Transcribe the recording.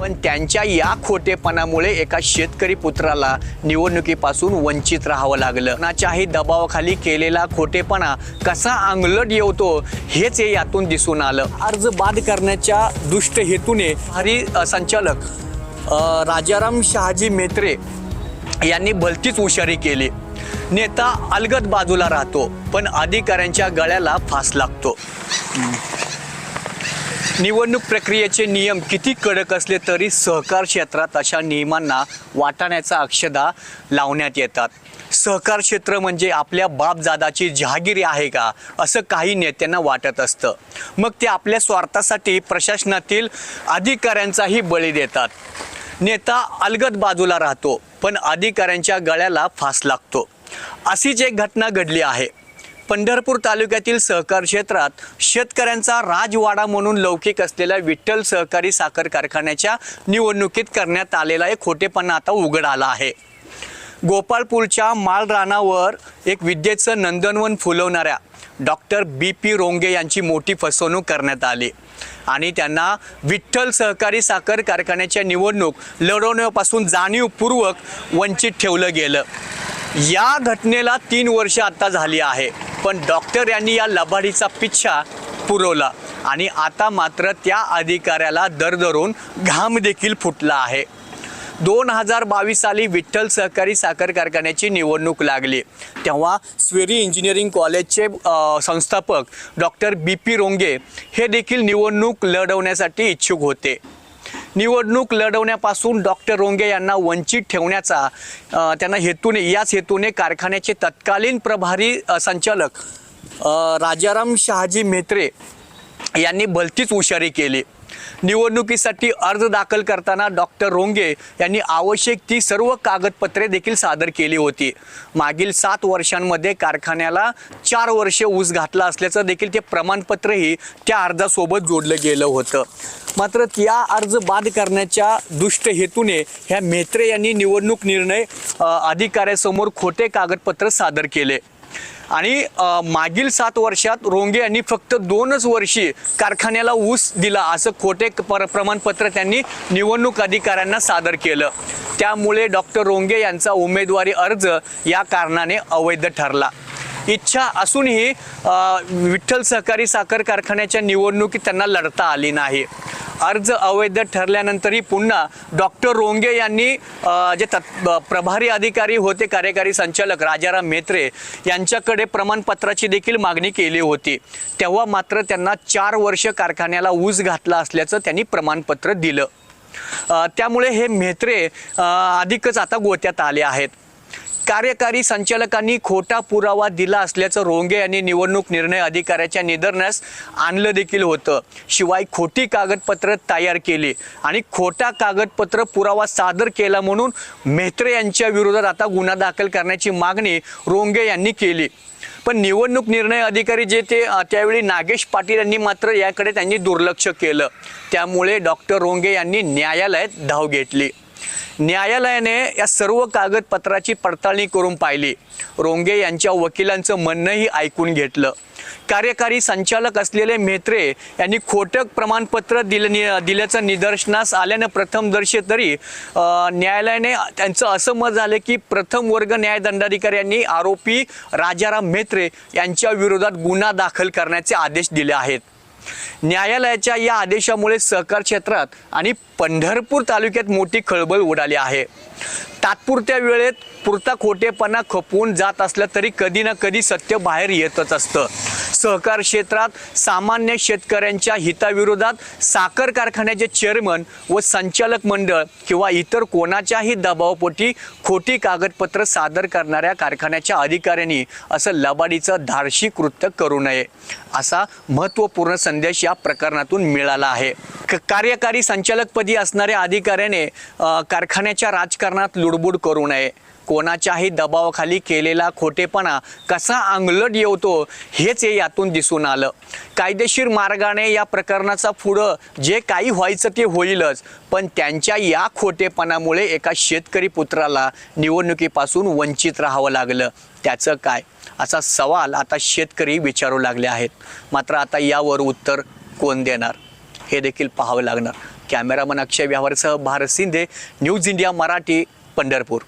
पण त्यांच्या या खोटेपणामुळे एका शेतकरी पुत्राला निवडणुकीपासून वंचित राहावं लागलं. कोणाच्याही दबावाखाली केलेला खोटेपणा कसा अंगलट येवतो हेच हे यातून दिसून आलं. अर्ज बाद करण्याच्या दुष्ट हेतूने हरी संचालक राजाराम शहाजी मेत्रे यांनी भलतीच हुशारी केली. नेता अलगद बाजूला राहतो पण अधिकाऱ्यांच्या गळ्याला फास लागतो. निवडणूक प्रक्रियेचे नियम किती कडक असले तरी सहकार क्षेत्रात अशा नियमांना वाटाण्याचा अक्षदा लावण्यात येतात. सहकार क्षेत्र म्हणजे आपल्या बापजादाची जहागिरी आहे का असं काही नेत्यांना वाटत असतं. मग ते आपल्या स्वार्थासाठी प्रशासनातील अधिकाऱ्यांचाही बळी देतात. नेता अलगद बाजूला राहतो पण अधिकाऱ्यांच्या गळ्याला फास लागतो. अशीच एक घटना घडली आहे पंढरपूर तालुक्यातील सहकार क्षेत्रात शेतकऱ्यांचा राजवाडा म्हणून लौकिक असलेल्या विठ्ठल सहकारी साखर कारखान्याच्या निवडणुकीत करण्यात आलेला एक खोटेपणा आता उघड आला आहे. गोपाळपूरच्या माळरानावर एक विद्येचं नंदनवन फुलवणाऱ्या डॉक्टर बी पी रोंगे यांची मोठी फसवणूक करण्यात आली आणि त्यांना विठ्ठल सहकारी साखर कारखान्याच्या निवडणूक लढवण्यापासून जाणीवपूर्वक वंचित ठेवलं गेलं. या घटनेला तीन वर्ष आता झाली आहे. पण डॉक्टर यांनी या लबाडीचा पिच्छा पुरवला. आणि आता मात्र त्या अधिकाऱ्याला दर धरून घाम देखील फुटला आहे. दोन हजार बावीस साली विठ्ठल सहकारी साखर कारखान्याची निवडणूक लागली. तेव्हा स्वेरी इंजिनिअरिंग कॉलेजचे संस्थापक डॉक्टर बी पी रोंगे हे देखील निवडणूक लढवण्यासाठी इच्छुक होते. निवडणूक लढवण्यापासून डॉक्टर रोंगे यांना वंचित ठेवण्याचा त्यांना हेतूने याच हेतूने कारखान्याचे तत्कालीन प्रभारी संचालक राजाराम शहाजी मेत्रे यांनी भलतीच हुशारी केली. निवडणुकीसाठी अर्ज दाखल करताना डॉक्टर रोंगे यांनी आवश्यक ती सर्व कागदपत्रे देखील सादर केली होती. मागील सात वर्षांमध्ये कारखान्याला चार वर्षे ऊस घातला असल्याचं देखील ते प्रमाणपत्रही त्या अर्जासोबत जोडलं गेलं होतं. मात्र त्या अर्ज बाद करण्याच्या दुष्ट हेतूने ह्या मेत्रे यांनी निवडणूक निर्णय अधिकाऱ्यासमोर खोटे कागदपत्र सादर केले. आणि मागील सात वर्षात रोंगे यांनी फक्त दोनच वर्षी कारखान्याला ऊस दिला असं खोटे पर प्रमाणपत्र त्यांनी निवडणूक अधिकाऱ्यांना सादर केलं. त्यामुळे डॉक्टर रोंगे यांचा उमेदवारी अर्ज या कारणाने अवैध ठरला. इच्छा असूनही विठ्ठल सहकारी साखर कारखान्याच्या निवडणुकीत त्यांना लढता आली नाही. अर्ज अवैध ठरल्यानंतरही पुन्हा डॉक्टर रोंगे यांनी जे तत् प्रभारी अधिकारी होते कार्यकारी संचालक राजाराम मेत्रे यांच्याकडे प्रमाणपत्राची देखील मागणी केली होती. तेव्हा मात्र त्यांना चार वर्ष कारखान्याला ऊस घातला असल्याचं त्यांनी प्रमाणपत्र दिलं. त्यामुळे हे मेत्रे अधिकच आता गोत्यात आले आहेत. कार्यकारी संचालकांनी खोटा पुरावा दिला असल्याचं रोंगे यांनी निवडणूक निर्णय अधिकाऱ्याच्या निदर्शनास आणलं देखील होतं. शिवाय खोटी कागदपत्र तयार केली आणि खोटा कागदपत्र पुरावा सादर केला म्हणून मेत्रे यांच्या विरोधात आता गुन्हा दाखल करण्याची मागणी रोंगे यांनी केली. पण निवडणूक निर्णय अधिकारी जे ते त्यावेळी नागेश पाटील यांनी मात्र याकडे त्यांनी दुर्लक्ष केलं. त्यामुळे डॉक्टर रोंगे यांनी न्यायालयात धाव घेतली. न्यायालयाने या सर्व कागदपत्राची पडताळणी करून पाहिली. रोंगे यांच्या वकिलांचं म्हणणंही ऐकून घेतलं. कार्यकारी संचालक असलेले मेत्रे यांनी खोटं प्रमाणपत्र दिलं नि दिल्याचं निदर्शनास आल्यानं प्रथमदर्शी तरी न्यायालयाने त्यांचं असं मत झालं की प्रथम वर्ग न्यायदंडाधिकारी यांनी आरोपी राजाराम मेत्रे यांच्या विरोधात गुन्हा दाखल करण्याचे आदेश दिले आहेत. न्यायालयाच्या या आदेशामुळे सहकार क्षेत्रात आणि पंढरपूर तालुक्यात मोठी खळबळ उडाली आहे. तात्पुरत्या वेळेत पुरता खोटेपणा खपवून जात असलं तरी कधी ना कधी सत्य बाहेर येतच असतं. सहकार क्षेत्रात सामान्य शेतकऱ्यांच्या हिताविरोधात साखर कारखान्याचे चेअरमन व संचालक मंडळ किंवा इतर कोणाच्याही दबावपोटी खोटी कागदपत्र सादर करणाऱ्या कारखान्याच्या अधिकाऱ्यांनी असं लबाडीचं धाडशी कृत्य करू नये असा महत्त्वपूर्ण संदेश या प्रकरणातून मिळाला आहे. क- कार्यकारी संचालकपदी असणाऱ्या अधिकाऱ्याने कारखान्याच्या राजकारणात लुडबुड करू नये. कोणाच्याही दबावाखाली केलेला खोटेपणा कसा अंगलट येवतो हेच हे यातून दिसून आलं. कायदेशीर मार्गाने या प्रकरणाचा पुढं जे काही व्हायचं ते होईलच पण त्यांच्या या खोटेपणामुळे एका शेतकरी पुत्राला निवडणुकीपासून वंचित राहावं लागलं. त्याचं काय? असा सवाल आता शेतकरी विचारू लागले आहेत. मात्र आता यावर उत्तर कोण देणार? हे देखील पाहावं लागणार. कॅमेरामन अक्षय व्यवहारसह भारत शिंदे न्यूज इंडिया मराठी पंढरपूर.